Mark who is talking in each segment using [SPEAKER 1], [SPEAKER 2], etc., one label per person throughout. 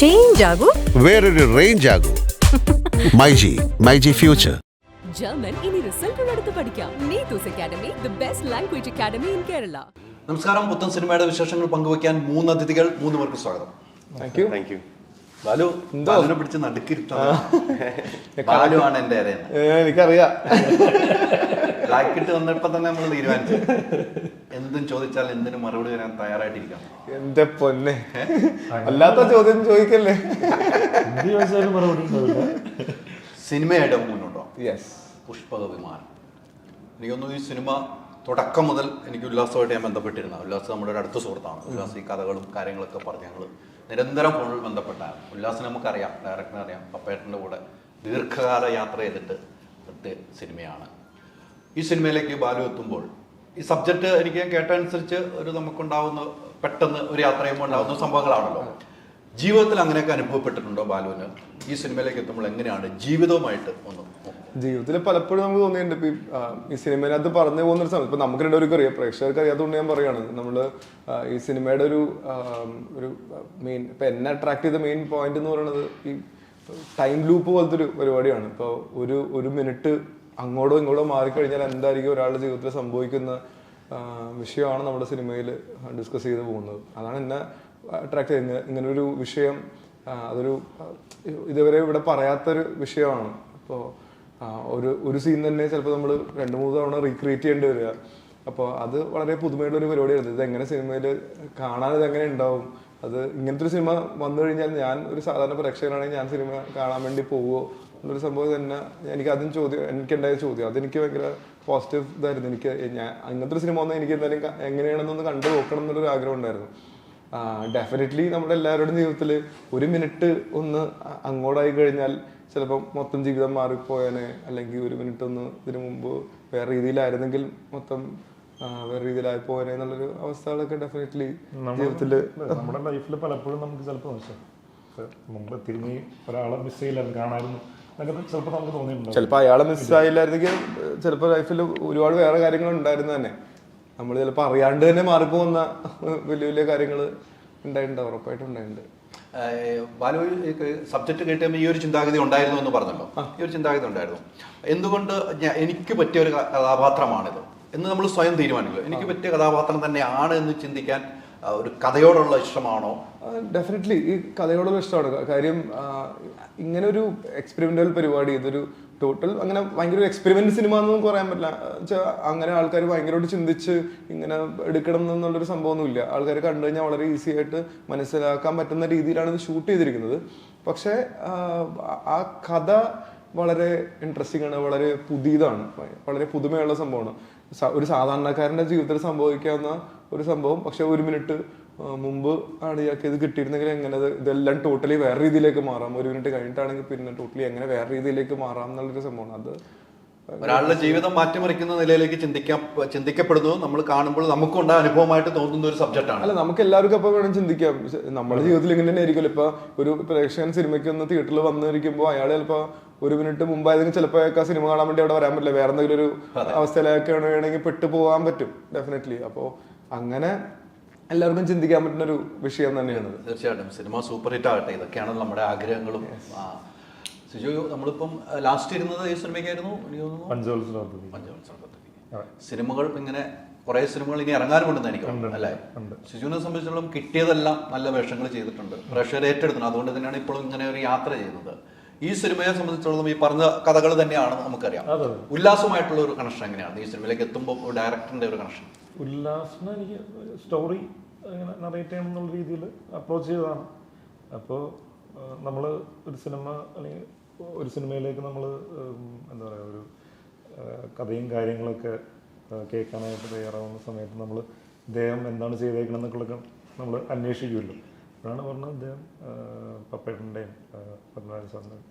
[SPEAKER 1] Change ആകൂ
[SPEAKER 2] വേറൊരു range ആകും മൈജി മൈജി ഫ്യൂച്ചർ
[SPEAKER 3] ജർമ്മൻ ഇനി റിസൾട്ടുള്ളടുത്ത് പഠിക്കാം. Neethu's academy the best language academy in Kerala
[SPEAKER 4] നമസ്കാരം. പുത്തൻ സിനിമയുടെ വിശേഷങ്ങൾ പങ്കുവയ്ക്കാൻ മൂന്ന് അതിഥികൾ മൂന്ന് പേർക്ക് സ്വാഗതം.
[SPEAKER 5] Thank you
[SPEAKER 6] thank you
[SPEAKER 4] Balu ബാലുവിനെ പിടിച്ച് നടുക്കിരുത്താണ് ബാലു ആണ് എന്റെ അരയൻ
[SPEAKER 5] എനിക്കറിയാം.
[SPEAKER 4] ബ്ലാക്കിട്ട് വന്നപ്പോ തന്നെ നമ്മൾ തീരുമാനിച്ചു. എന്തും ചോദിച്ചാൽ എന്തിനും മറുപടി വരാൻ തയ്യാറായിട്ടിരിക്കാം?
[SPEAKER 5] എന്റെ പൊന്നെ. അല്ലാത്ത ചോദ്യം ചോദിക്കല്ലേ?
[SPEAKER 4] സിനിമയായിട്ട് മുന്നോട്ടോ
[SPEAKER 5] യെസ്
[SPEAKER 4] പുഷ്പക വിമാനം എനിക്കൊന്നും ഈ സിനിമ തുടക്കം മുതൽ എനിക്ക് ഉല്ലാസമായിട്ട് ഞാൻ ബന്ധപ്പെട്ടിരുന്ന. ഉല്ലാസ് നമ്മുടെ ഒരു അടുത്ത സുഹൃത്താണ്. ഉല്ലാസ് ഈ കഥകളും കാര്യങ്ങളൊക്കെ പറഞ്ഞ് ഞങ്ങൾ നിരന്തരം ഫോണിൽ ബന്ധപ്പെട്ടാണ്. ഉല്ലാസിനെ നമുക്കറിയാം ഡയറക്ടറിനെ അറിയാം. പപ്പേട്ടന്റെ കൂടെ ദീർഘകാല യാത്ര ചെയ്തിട്ട് എത്തിയ സിനിമയാണ്. ഈ സിനിമയിലേക്ക് ബാലു എത്തുമ്പോൾ ഈ സബ്ജക്റ്റ് എനിക്ക് കേട്ട അനുസരിച്ച് ഒരു നമുക്കുണ്ടാവുന്ന പെട്ടെന്ന് ഒരു യാത്ര ചെയ്യുമ്പോൾ ഉണ്ടാകുന്ന സംഭവങ്ങളാണല്ലോ. ജീവിതത്തിൽ അങ്ങനെയൊക്കെ അനുഭവപ്പെട്ടിട്ടുണ്ടോ ബാലുവിന്? ഈ സിനിമയിലേക്ക് എത്തുമ്പോൾ എങ്ങനെയാണ് ജീവിതവുമായിട്ട് ഒന്ന്
[SPEAKER 5] ജീവിതത്തിൽ പലപ്പോഴും നമുക്ക് തോന്നിയിട്ടുണ്ട്. ഇപ്പൊ ഈ, സിനിമയിനകത്ത് പറഞ്ഞു പോകുന്ന സമയത്ത് സമയം ഇപ്പൊ നമുക്ക് രണ്ടുപേർക്കും അറിയാം. പ്രേക്ഷകർക്ക് അറിയാത്തതുകൊണ്ട് ഞാൻ പറയുകയാണ് നമ്മൾ ഈ സിനിമയുടെ ഒരു ഒരു മെയിൻ ഇപ്പൊ എന്നെ അട്രാക്ട് ചെയ്ത മെയിൻ പോയിന്റ് എന്ന് പറയുന്നത് ഈ ടൈം ലൂപ്പ് പോലത്തെ ഒരു പരിപാടിയാണ്. ഇപ്പോൾ ഒരു ഒരു മിനിറ്റ് അങ്ങോട്ടോ ഇങ്ങോട്ടോ മാറിക്കഴിഞ്ഞാൽ എന്തായിരിക്കും ഒരാളുടെ ജീവിതത്തിൽ സംഭവിക്കുന്ന വിഷയമാണ് നമ്മുടെ സിനിമയിൽ ഡിസ്കസ് ചെയ്ത് പോകുന്നത്. അതാണ് എന്നെ അട്രാക്ട് ചെയ്യുന്നത്. ഇങ്ങനെ- ഇങ്ങനെ ഒരു വിഷയം അതൊരു ഇതുവരെ ഇവിടെ പറയാത്തൊരു വിഷയമാണ്. അപ്പോൾ ഒരു ഒരു സീൻ തന്നെ ചിലപ്പോൾ നമ്മൾ രണ്ട് മൂന്ന് തവണ റീക്രിയേറ്റ് ചെയ്യേണ്ടി വരിക. അപ്പോൾ അത് വളരെ പുതുമയുള്ള ഒരു പരിപാടിയായിരുന്നു ഇത് എങ്ങനെ സിനിമയിൽ കാണാൻ ഇത് എങ്ങനെ ഉണ്ടാവും? അത് ഇങ്ങനത്തെ ഒരു സിനിമ വന്നു കഴിഞ്ഞാൽ ഞാൻ ഒരു സാധാരണ പ്രേക്ഷകനാണെങ്കിൽ ഞാൻ സിനിമ കാണാൻ വേണ്ടി പോവുമോ എന്നൊരു സംഭവം തന്നെ എനിക്ക് അതും ചോദ്യം എനിക്കുണ്ടായ ചോദ്യം. അതെനിക്ക് ഭയങ്കര പോസിറ്റീവ് ഇതായിരുന്നു. എനിക്ക് ഞാൻ അങ്ങനത്തെ ഒരു സിനിമ വന്നാൽ എനിക്ക് എന്തായാലും എങ്ങനെയാണെന്നൊന്ന് കണ്ടു നോക്കണം എന്നൊരു ആഗ്രഹം ഉണ്ടായിരുന്നു. ഡെഫിനറ്റ്ലി നമ്മുടെ എല്ലാവരുടെയും ജീവിതത്തിൽ ഒരു മിനിറ്റ് ഒന്ന് അങ്ങോട്ടായി കഴിഞ്ഞാൽ ചിലപ്പോൾ മൊത്തം ജീവിതം മാറിപ്പോയാനെ അല്ലെങ്കിൽ ഒരു മിനിറ്റ് ഒന്ന് ഇതിനു മുമ്പ് വേറെ രീതിയിലായിരുന്നെങ്കിൽ മൊത്തം വേറെ രീതിയിലായി പോയാനെ എന്നുള്ളൊരു അവസ്ഥകളൊക്കെ ഡെഫിനറ്റ്ലി ജീവിതത്തിൽ
[SPEAKER 6] നമ്മുടെ ലൈഫിൽ പലപ്പോഴും നമുക്ക് ചിലപ്പോൾ മുമ്പ് തിരിഞ്ഞ് ഒരാളെ മിസ് ചെയ്യില്ലായിരുന്നു കാണായിരുന്നു. എന്നൊക്കെ ചിലപ്പോൾ നമുക്ക്
[SPEAKER 5] ചിലപ്പോൾ അയാളെ മിസ്സായില്ലായിരുന്നെങ്കിൽ ചിലപ്പോൾ ലൈഫിൽ ഒരുപാട് വേറെ കാര്യങ്ങൾ ഉണ്ടായിരുന്നു തന്നെ. നമ്മൾ ചിലപ്പോൾ അറിയാണ്ട് തന്നെ മാറിപ്പോകുന്ന വലിയ വലിയ കാര്യങ്ങൾ ഉണ്ടായിട്ടുണ്ട് ഉറപ്പായിട്ടും ഉണ്ടായിട്ടുണ്ട്.
[SPEAKER 4] ബാലു സബ്ജക്ട് കേട്ടുമ്പോൾ ഈ ഒരു ചിന്താഗതി ഉണ്ടായിരുന്നു എന്ന് പറഞ്ഞല്ലോ. ഈ ഒരു ചിന്താഗതി ഉണ്ടായിരുന്നു. എന്തുകൊണ്ട് എനിക്ക് പറ്റിയ ഒരു കഥാപാത്രമാണിത്? എന്ന് നമ്മൾ സ്വയം തീരുമാനിക്കുക. എനിക്ക് പറ്റിയ കഥാപാത്രം തന്നെയാണ് എന്ന് ചിന്തിക്കാൻ ഒരു കഥയോടുള്ള ഇഷ്ടമാണോ?
[SPEAKER 5] ഡെഫിനറ്റ്ലി ഈ കഥയോടുള്ള ഇഷ്ടമാണ്. കാര്യം ഇങ്ങനെ ഒരു എക്സ്പെരിമെന്റൽ പരിപാടി ഇതൊരു ടോട്ടൽ അങ്ങനെ ഭയങ്കര എക്സ്പെരിമെന്റ് സിനിമ എന്നൊന്നും പറയാൻ പറ്റില്ല. വെച്ചാൽ അങ്ങനെ ആൾക്കാർ ഭയങ്കരമായിട്ട് ചിന്തിച്ച് ഇങ്ങനെ എടുക്കണം എന്നുള്ളൊരു സംഭവമൊന്നുമില്ല. ആൾക്കാർ കണ്ടു കഴിഞ്ഞാൽ വളരെ ഈസി ആയിട്ട് മനസ്സിലാക്കാൻ പറ്റുന്ന രീതിയിലാണ് ഇത് ഷൂട്ട് ചെയ്തിരിക്കുന്നത്. പക്ഷേ ആ, കഥ വളരെ ഇൻട്രസ്റ്റിംഗ് ആണ് വളരെ പുതിയതാണ്. വളരെ പുതുമയുള്ള സംഭവമാണ്. ഒരു സാധാരണക്കാരന്റെ ജീവിതത്തിൽ സംഭവിക്കാവുന്ന ഒരു സംഭവം. പക്ഷെ ഒരു മിനിറ്റ് മുമ്പ് ആണ് ഇയാൾക്ക് ഇത് കിട്ടിയിരുന്നെങ്കിൽ എങ്ങനെ ഇത് ഇതെല്ലാം ടോട്ടലി വേറെ രീതിയിലേക്ക് മാറാം. ഒരു മിനിറ്റ് കഴിഞ്ഞിട്ടാണെങ്കിൽ പിന്നെ ടോട്ടലി എങ്ങനെ വേറെ രീതിയിലേക്ക് മാറാം എന്നുള്ളൊരു സംഭവമാണ്. അത്
[SPEAKER 4] ഒരാളുടെ ജീവിതം മാറ്റിമറിക്കുന്ന നിലയിലേക്ക് ചിന്തിക്കാൻ ചിന്തിക്കപ്പെടുന്നു. നമ്മൾ കാണുമ്പോൾ നമുക്കുണ്ട അനുഭവമായിട്ട് തോന്നുന്ന ഒരു സബ്ജക്റ്റാണ്
[SPEAKER 5] അല്ല നമുക്ക് എല്ലാവർക്കും അപ്പൊ വേണം ചിന്തിക്കാം. നമ്മുടെ ജീവിതത്തിൽ ഇങ്ങനെ തന്നെ ആയിരിക്കും ഇപ്പൊ ഒരു പ്രേക്ഷകൻ സിനിമയ്ക്ക് ഒന്ന് തിയേറ്ററിൽ വന്നിരിക്കുമ്പോൾ അയാൾ ചിലപ്പോ ഒരു മിനിറ്റ് മുമ്പായതെങ്കിൽ ചിലപ്പോൾ അയാൾക്ക് ആ സിനിമ കാണാൻ വേണ്ടി അവിടെ വരാൻ പറ്റില്ല. വേറെ എന്തെങ്കിലും ഒരു അവസ്ഥയിലൊക്കെ വേണമെങ്കിൽ പെട്ടു പോകാൻ പറ്റും ഡെഫിനറ്റ്ലി അപ്പോൾ അങ്ങനെ എല്ലാവർക്കും ചിന്തിക്കാൻ പറ്റുന്ന ഒരു വിഷയം തന്നെയാണ്
[SPEAKER 4] തീർച്ചയായിട്ടും. സിനിമ സൂപ്പർ ഹിറ്റ് ആകട്ടെ. ഇതൊക്കെയാണ് നമ്മുടെ ആഗ്രഹങ്ങളും. സിജു നമ്മളിപ്പം ലാസ്റ്റ് ഇരുന്നത് ഈ സിനിമയ്ക്കായിരുന്നു? എനിക്ക് തോന്നുന്നു.
[SPEAKER 6] പഞ്ചവത്സര പദ്ധതി
[SPEAKER 4] പഞ്ചവത്സര പദ്ധതി സിനിമകൾ ഇങ്ങനെ കുറെ സിനിമകൾ ഇനി ഇറങ്ങാനുണ്ടെന്ന് എനിക്ക് അല്ലേ? സിജുവിനെ സംബന്ധിച്ചിടത്തോളം കിട്ടിയതെല്ലാം നല്ല വേഷങ്ങൾ ചെയ്തിട്ടുണ്ട്. പ്രഷർ ഏറ്റെടുത്തത് അതുകൊണ്ട് തന്നെയാണ് ഇപ്പോഴും ഇങ്ങനെ ഒരു യാത്ര ചെയ്യുന്നത്. ഈ സിനിമയെ സംബന്ധിച്ചിടത്തോളം ഈ പറഞ്ഞ കഥകൾ തന്നെയാണ് നമുക്കറിയാം. ഉല്ലാസമായിട്ടുള്ള ഒരു കണക്ഷൻ എങ്ങനെയാണ്? ഈ സിനിമയിലേക്ക് എത്തുമ്പോൾ ഒരു ഡയറക്ടറിന്റെ ഒരു കണക്ഷൻ
[SPEAKER 6] ഉല്ലാസിന് എനിക്ക് സ്റ്റോറി അങ്ങനെ നറേറ്റ് ചെയ്യണം എന്നുള്ള രീതിയിൽ അപ്രോച്ച് ചെയ്തതാണ്. അപ്പോൾ നമ്മൾ ഒരു സിനിമ അല്ലെങ്കിൽ ഒരു സിനിമയിലേക്ക് നമ്മൾ എന്താ പറയുക ഒരു കഥയും കാര്യങ്ങളൊക്കെ കേൾക്കാനായിട്ട് തയ്യാറാവുന്ന സമയത്ത് നമ്മൾ ഇദ്ദേഹം എന്താണ് ചെയ്തേക്കണം എന്നൊക്കെ നമ്മൾ അന്വേഷിക്കുമല്ലോ. അതാണ് പറഞ്ഞത് ഇദ്ദേഹം ആ, പപ്പേട്ടന്റെയും ആ, പത്മനാഭൻ സാറിന്റെയും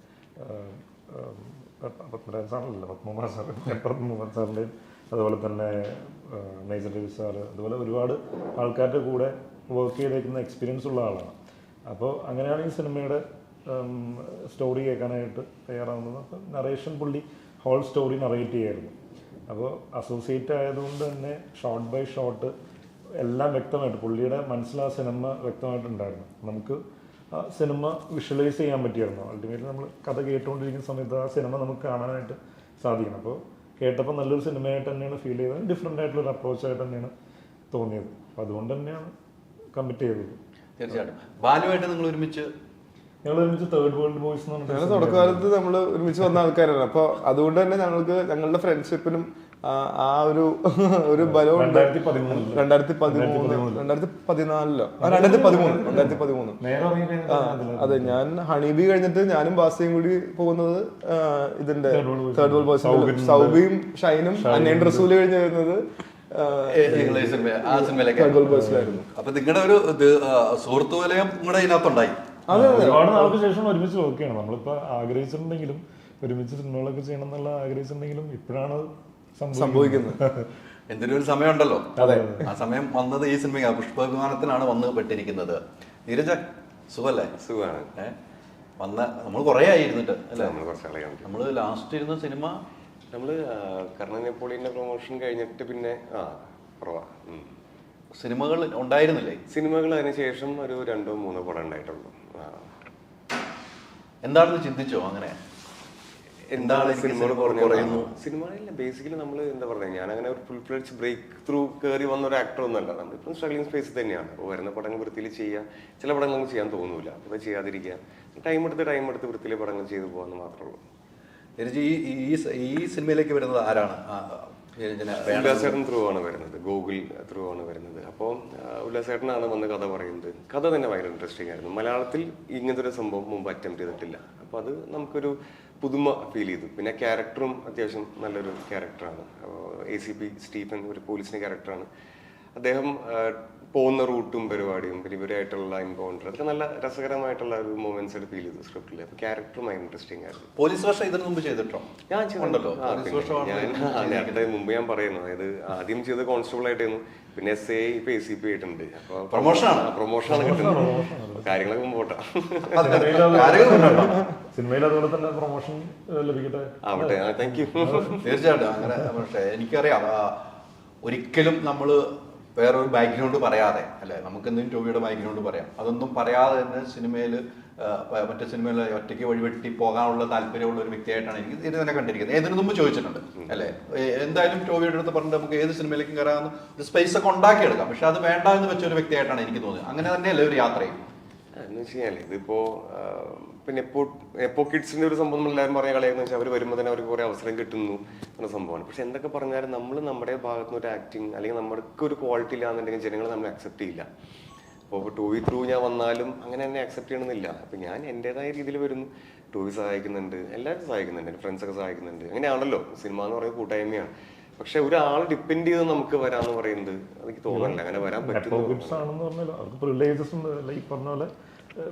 [SPEAKER 6] പത്മരാജൻ സാറല്ല പത്മകുമാർ സാറിന്റെ പത്മകുമാർ സാറിന്റെയും അതുപോലെ തന്നെ മേജർ രവി സാറ് അതുപോലെ ഒരുപാട് ആൾക്കാരുടെ കൂടെ വർക്ക് ചെയ്തേക്കുന്ന എക്സ്പീരിയൻസ് ഉള്ള ആളാണ്. അപ്പോൾ അങ്ങനെയാണ് ഈ സിനിമയുടെ സ്റ്റോറി കേൾക്കാനായിട്ട് തയ്യാറാവുന്നത്. അപ്പം നറേഷൻ പുള്ളി ഹോൾ സ്റ്റോറി നറേറ്റ് ചെയ്യായിരുന്നു. അപ്പോൾ അസോസിയേറ്റ് ആയതുകൊണ്ട് തന്നെ ഷോർട്ട് ബൈ ഷോർട്ട് എല്ലാം വ്യക്തമായിട്ട് പുള്ളിയുടെ മനസ്സിലാ സിനിമ വ്യക്തമായിട്ടുണ്ടായിരുന്നു. നമുക്ക് ആ സിനിമ വിഷ്വലൈസ് ചെയ്യാൻ പറ്റിയായിരുന്നു. അൾട്ടിമേറ്റ്ലി നമ്മൾ കഥ കേട്ടുകൊണ്ടിരിക്കുന്ന സമയത്ത് ആ സിനിമ നമുക്ക് കാണാനായിട്ട് സാധിക്കണം. അപ്പോൾ കേട്ടപ്പോൾ നല്ലൊരു സിനിമയായിട്ട് തന്നെയാണ് ഫീൽ ചെയ്തത്. ഡിഫറെന്റ് ആയിട്ടുള്ള ഒരു അപ്രോച്ചായിട്ട് തന്നെയാണ് തോന്നിയത്. അപ്പോൾ അതുകൊണ്ട് തന്നെയാണ് കമ്മിറ്റ് ചെയ്തത്.
[SPEAKER 4] തീർച്ചയായിട്ടും. ബാലുവായിട്ട് നിങ്ങൾ ഒരുമിച്ച്
[SPEAKER 6] ഞങ്ങൾ ഒരുമിച്ച് തേർഡ് വേൾഡ് ബോയ്സ് എന്ന്
[SPEAKER 5] ഞങ്ങൾ
[SPEAKER 6] പറഞ്ഞിട്ട്
[SPEAKER 5] തുടക്കകാലത്ത് നമ്മൾ ഒരുമിച്ച് വന്ന ആൾക്കാരാണ്. അപ്പോൾ അതുകൊണ്ട് തന്നെ ഞങ്ങൾക്ക് ഞങ്ങളുടെ ഫ്രണ്ട്ഷിപ്പിനും ആ ഒരു ഒരു ബലമുണ്ട്.
[SPEAKER 6] രണ്ടായിരത്തി പതിമൂന്ന്
[SPEAKER 5] രണ്ടായിരത്തി പതിമൂന്ന് രണ്ടായിരത്തി പതിനാലിലോ രണ്ടായിരത്തി പതിമൂന്ന് രണ്ടായിരത്തി പതിമൂന്ന്
[SPEAKER 6] നേരെ
[SPEAKER 5] അതെ ഞാൻ ഹണിബി കഴിഞ്ഞിട്ട് ഞാനും ബാസയും കൂടി പോകുന്നത് ഇതിന്റെ തേർഡ് വേൾഡ് ബോയ്സ് സൗബിയും ഷൈനും അന്നയും റസൂൽ കഴിഞ്ഞ് വരുന്നത്
[SPEAKER 4] അപ്പൊ നിങ്ങളുടെ ഒരു സുഹൃത്ത് വലയം നിങ്ങളുടെ ഇതിനകത്തുണ്ടായി.
[SPEAKER 6] ഒരുപാട് നാൾക്ക് ശേഷം ഒരുമിച്ച് നോക്കിയാണ് നമ്മളിപ്പോ ആഗ്രഹിച്ചിട്ടുണ്ടെങ്കിലും ഒരുമിച്ച് സിനിമകളൊക്കെ ചെയ്യണം എന്നുള്ള ആഗ്രഹിച്ചിട്ടുണ്ടെങ്കിലും ഇപ്പോഴാണ്
[SPEAKER 5] സംഭവിക്കുന്നത്
[SPEAKER 4] എന്തിനും ഒരു സമയമുണ്ടല്ലോ. ആ സമയം വന്നത് ഈ സിനിമ പുഷ്പവിമാനത്തിനാണ് വന്ന് പെട്ടിരിക്കുന്നത്. നീരജ സുഖല്ലേ?
[SPEAKER 1] സുഖമാണ്
[SPEAKER 4] വന്ന നമ്മൾ കുറേ ആയി ഇരുന്നിട്ട് അല്ലേ?
[SPEAKER 1] നമ്മൾ
[SPEAKER 4] നമ്മൾ ലാസ്റ്റ് ഇരുന്ന സിനിമ
[SPEAKER 1] നമ്മൾ കർണൻ നെപ്പോളിയന്റെ പ്രൊമോഷൻ കഴിഞ്ഞിട്ട് പിന്നെ ആ കുറവാ.
[SPEAKER 4] സിനിമകൾ ഉണ്ടായിരുന്നില്ലേ?
[SPEAKER 1] സിനിമകൾ അതിനുശേഷം ഒരു രണ്ടോ മൂന്നോ പടം ഉണ്ടായിട്ടുള്ളൂ.
[SPEAKER 4] എന്താണെന്ന് ചിന്തിച്ചോ അങ്ങനെ? എന്താണ്
[SPEAKER 1] സിനിമകൾ
[SPEAKER 4] കുറയുന്നു?
[SPEAKER 1] സിനിമകളില്ല ബേസിക്കലി നമ്മൾ എന്താ പറയുക ഞാൻ അങ്ങനെ ഒരു ഫുൾ ഫ്ലെഡ്ജ് ബ്രേക്ക് ത്രൂ കയറി വന്ന ഒരു ആക്ടർ ഒന്നല്ല നമ്മളിപ്പം സ്ട്രഗ്ലിംഗ് സ്പേസ് തന്നെയാണ്. വരുന്ന പടങ്ങൾ വൃത്തിയിൽ ചെയ്യുക ചില പടങ്ങൾ നമുക്ക് ചെയ്യാൻ തോന്നൂല. അപ്പോൾ ചെയ്യാതിരിക്കുക. ടൈം എടുത്ത് ടൈം എടുത്ത് വൃത്തിയിലെ പടങ്ങൾ ചെയ്തു പോകാമെന്ന് മാത്രമേ ഉള്ളൂ.
[SPEAKER 4] ഈ സിനിമയിലേക്ക് വരുന്നത് ആരാണ്?
[SPEAKER 1] ഉല്ലാസേട്ടൻ ത്രൂ ആണ് വരുന്നത്. ഗൂഗിൾ ത്രൂ ആണ് വരുന്നത്. അപ്പോൾ ഉല്ലാസേട്ടനാണ് വന്ന് കഥ പറയുന്നത്. കഥ തന്നെ ഭയങ്കര ഇൻട്രസ്റ്റിംഗ് ആയിരുന്നു. മലയാളത്തിൽ ഇങ്ങനത്തെ ഒരു സംഭവം മുമ്പ് അറ്റംപ്റ്റ് ചെയ്തിട്ടില്ല. അപ്പോൾ അത് നമുക്കൊരു പുതുമ ഫീൽ ചെയ്തു. പിന്നെ ക്യാരക്ടറും അത്യാവശ്യം നല്ലൊരു ക്യാരക്ടറാണ് എ സി പി സ്റ്റീഫൻ ഒരു പോലീസിന്റെ ക്യാരക്ടറാണ് അദ്ദേഹം പോകുന്ന റൂട്ടും പരിപാടിയും പിന്നെ ഇവരായിട്ടുള്ള എൻകൗണ്ടർ അതൊക്കെ നല്ല രസകരമായിട്ടുള്ള ഒരു മൊമെന്റ്സ് ആയിട്ട് ഫീൽ ചെയ്തു സ്ക്രിപ്റ്റിൽ അപ്പൊ ക്യാരക്ടറും ഭയങ്കര ഇൻട്രസ്റ്റിംഗ് ആയിരുന്നു.
[SPEAKER 4] പോലീസ് വർഷം ഇതിന് മുമ്പ് ചെയ്തിട്ടോ?
[SPEAKER 1] ഞാൻ ചെയ്തിട്ടുണ്ട്.
[SPEAKER 4] ഉണ്ടല്ലോ
[SPEAKER 1] ആ,
[SPEAKER 4] പോലീസ്
[SPEAKER 1] പിന്നെ
[SPEAKER 4] വർഷമാണ്
[SPEAKER 1] ഞാൻ
[SPEAKER 4] ഇതിനു മുമ്പ്
[SPEAKER 1] ആ, നേരത്തെ മുമ്പ് ഞാൻ പറയുന്നു. അതായത് ആദ്യം ചെയ്ത കോൺസ്റ്റബിൾ ആയിട്ടായിരുന്നു. പിന്നെ എസ് ഐ ഇപ്പൊ എ സി പി ആയിട്ടുണ്ട്. അപ്പൊ
[SPEAKER 4] പ്രൊമോഷനാണ് ആണ്?
[SPEAKER 1] പ്രൊമോഷൻ ആണ് കിട്ടുന്നത്. കാര്യങ്ങളൊക്കെ മുമ്പോട്ടാ.
[SPEAKER 6] സിനിമയിൽ അതുപോലെ തന്നെ പ്രൊമോഷൻ ലഭിക്കട്ടെ?
[SPEAKER 1] ആവട്ടെ താങ്ക് യു
[SPEAKER 4] തീർച്ചയായിട്ടും. അങ്ങനെ പക്ഷേ എനിക്കറിയാം. ഒരിക്കലും നമ്മൾ വേറൊരു ബാക്ക്ഗ്രൗണ്ട് പറയാതെ അല്ലെ? നമുക്ക് എന്തെങ്കിലും ടോവിയുടെ ബാക്ക്ഗ്രൗണ്ട് പറയാം. അതൊന്നും പറയാതെ തന്നെ സിനിമയിൽ മറ്റേ സിനിമയിൽ ഒറ്റയ്ക്ക് വഴിവെട്ടി പോകാനുള്ള താല്പര്യമുള്ള ഒരു വ്യക്തിയായിട്ടാണ് എനിക്ക് ഇത് തന്നെ കണ്ടിരിക്കുന്നത്. ഏതിനു മുമ്പ് ചോദിച്ചിട്ടുണ്ട് അല്ലെ? എന്തായാലും ടോവിയുടെ അടുത്ത് പറഞ്ഞിട്ട് നമുക്ക് ഏത് സിനിമയിലേക്കും കയറാമെന്ന് ഒരു സ്പേസ് ഒക്കെ ഉണ്ടാക്കിയെടുക്കാം. പക്ഷെ അത് വേണ്ട എന്ന് വെച്ച ഒരു വ്യക്തിയായിട്ടാണ് എനിക്ക് തോന്നുന്നത് അങ്ങനെ തന്നെയല്ലേ ഒരു യാത്രയും?
[SPEAKER 1] എന്ന് വെച്ച് കഴിഞ്ഞാൽ ഇതിപ്പോ പിന്നെ എപ്പോ എപ്പോ കിഡ്സിന്റെ ഒരു സംഭവം നമ്മൾ എല്ലാവരും പറഞ്ഞ കളയെന്ന് വെച്ചാൽ അവർ വരുമ്പോൾ തന്നെ അവർക്ക് കുറെ അവസരം കിട്ടുന്നു എന്ന സംഭവമാണ്. പക്ഷെ എന്തൊക്കെ പറഞ്ഞാലും നമ്മൾ നമ്മുടെ ഭാഗത്ത് നിന്ന് ഒരു ആക്ടിങ് അല്ലെങ്കിൽ നമ്മൾക്ക് ഒരു ക്വാളിറ്റി ഇല്ലാന്നുണ്ടെങ്കിൽ ജനങ്ങൾ നമ്മൾ അക്സെപ്റ്റ് ചെയ്യില്ല. അപ്പോൾ ടൂ വി ത്രൂ ഞാൻ വന്നാലും അങ്ങനെ തന്നെ അക്സെപ്റ്റ് ചെയ്യണമെന്നില്ല. അപ്പോൾ ഞാൻ എന്റെതായ രീതിയിൽ വരുന്നു. ടൂ വി സഹായിക്കുന്നുണ്ട്. എല്ലാവരും സഹായിക്കുന്നുണ്ട്. എന്റെ ഫ്രണ്ട്സൊക്കെ സഹായിക്കുന്നുണ്ട്. അങ്ങനെയാണല്ലോ. സിനിമ എന്ന് പറയുന്നത് കൂട്ടായ്മയാണ്. പക്ഷെ ഒരാൾ ഡിപ്പെൻഡ് ചെയ്ത് നമുക്ക് വരാന്ന് പറയുന്നത് എനിക്ക് തോന്നുന്നില്ല അങ്ങനെ വരാൻ പറ്റുന്നു.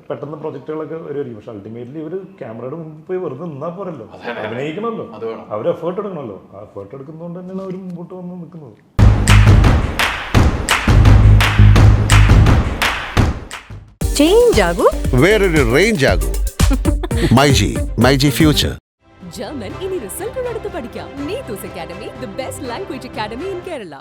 [SPEAKER 6] പെട്ടെന്ന് പ്രൊജക്റ്റുകളൊക്കെ വരുമായിരിക്കും പക്ഷെ അൾട്ടിമേറ്റ്ലി ഇവർ ക്യാമറയുടെ മുമ്പ് പോയി വെറുതെ നിന്നാ പോരല്ലോ. അഭിനയിക്കണമല്ലോ. അവർ എഫേർട്ട് എടുക്കണമല്ലോ. ആ എഫേർട്ട് എടുക്കുന്നതുകൊണ്ട് തന്നെയാണ് അവർ മുമ്പോട്ട് വന്ന് നിൽക്കുന്നത്.
[SPEAKER 7] ചേഞ്ച് ആകൂ.
[SPEAKER 2] വേറൊരു range ആകൂ. MyG myG future
[SPEAKER 3] German ഇനി റിസൾട്ടുകൾ എടുത്ത് പഠിക്കാം. Neethu's academy the best language academy in Kerala